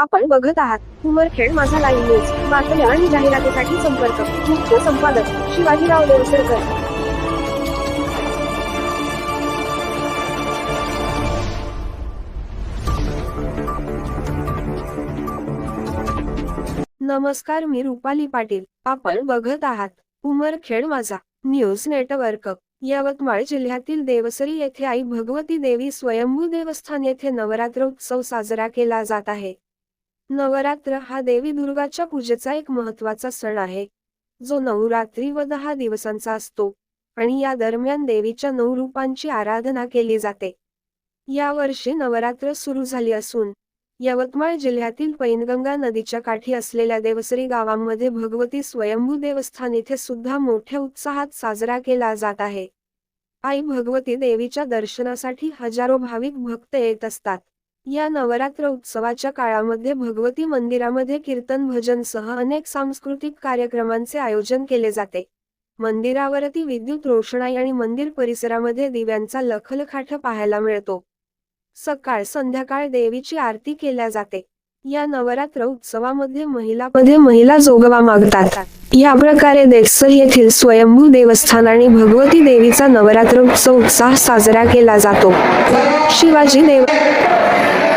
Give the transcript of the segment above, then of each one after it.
आपण बघत आहात. उमरखेड माझा लाईव्ह न्यूज बातम्या आणि जाहिरातीसाठी संपर्क. मुख्य संपादक शिवाजीराव देवसरकर. नमस्कार मी रुपाली पाटील. आपण बघत आहात. उमरखेड माझा. News network. यवतमाळ जिल्ह्यातील देवसरी येथे आई भगवती देवी स्वयंभू देवस्थान येथे नवरात्र उत्सव साजरा केला जात आहे. नवरात्र हा देवी दुर्गाच्या पूजेचा एक महत्त्वाचा सण आहे. जो नवरात्री व दहा दिवसांचा असतो आणि या दरम्यान देवीच्या नऊ रूपांची आराधना केली जाते. या वर्षी नवरात्र सुरू झाली असून यवतमाळ जिल्ह्यातील पैनगंगा नदीच्या काठी असलेल्या देवसरी गावांमध्ये भगवती स्वयंभू देवस्थान येथे सुद्धा मोठ्या उत्साहात साजरा केला जात आहे. आई भगवती देवीच्या दर्शनासाठी हजारो भाविक भक्त येत असतात. या नवरात्र उत्सवाच्या काळामध्ये भगवती मंदिरामध्ये कीर्तन भजन सह अनेक सांस्कृतिक कार्यक्रमांचे आयोजन केले जाते. मंदिरावरती विद्युत रोषणाई आणि मंदिर परिसरामध्ये दिव्यांचा लखलखाठ पाहायला मिळतो. सकाळ संध्याकाळ देवीची आरती केल्या जाते. या नवरात्र उत्सवामध्ये महिला मध्ये महिला जोगवा मागतात. या प्रकारे देसर येथील स्वयंभू देवस्थान आणि भगवती देवीचा नवरात्र उत्सव उत्साह साजरा केला जातो. शिवाजी देव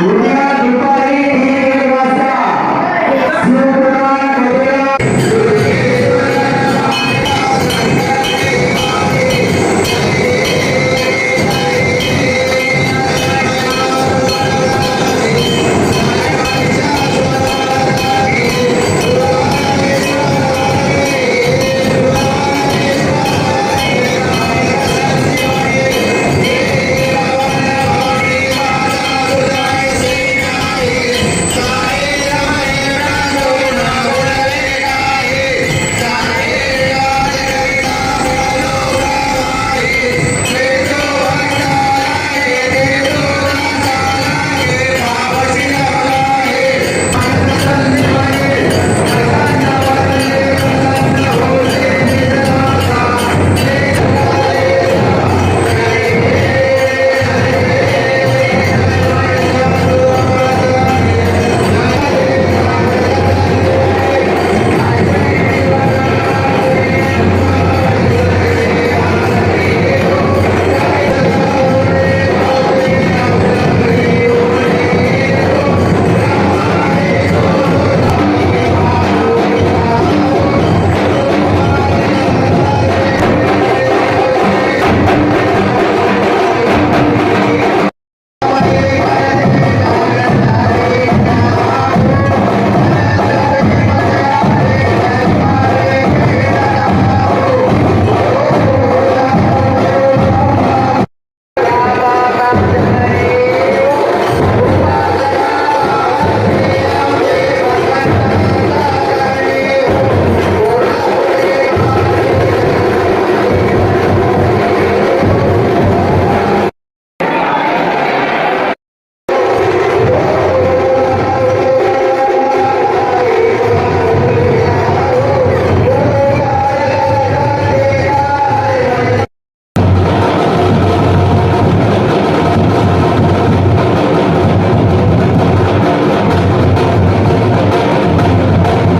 Amén.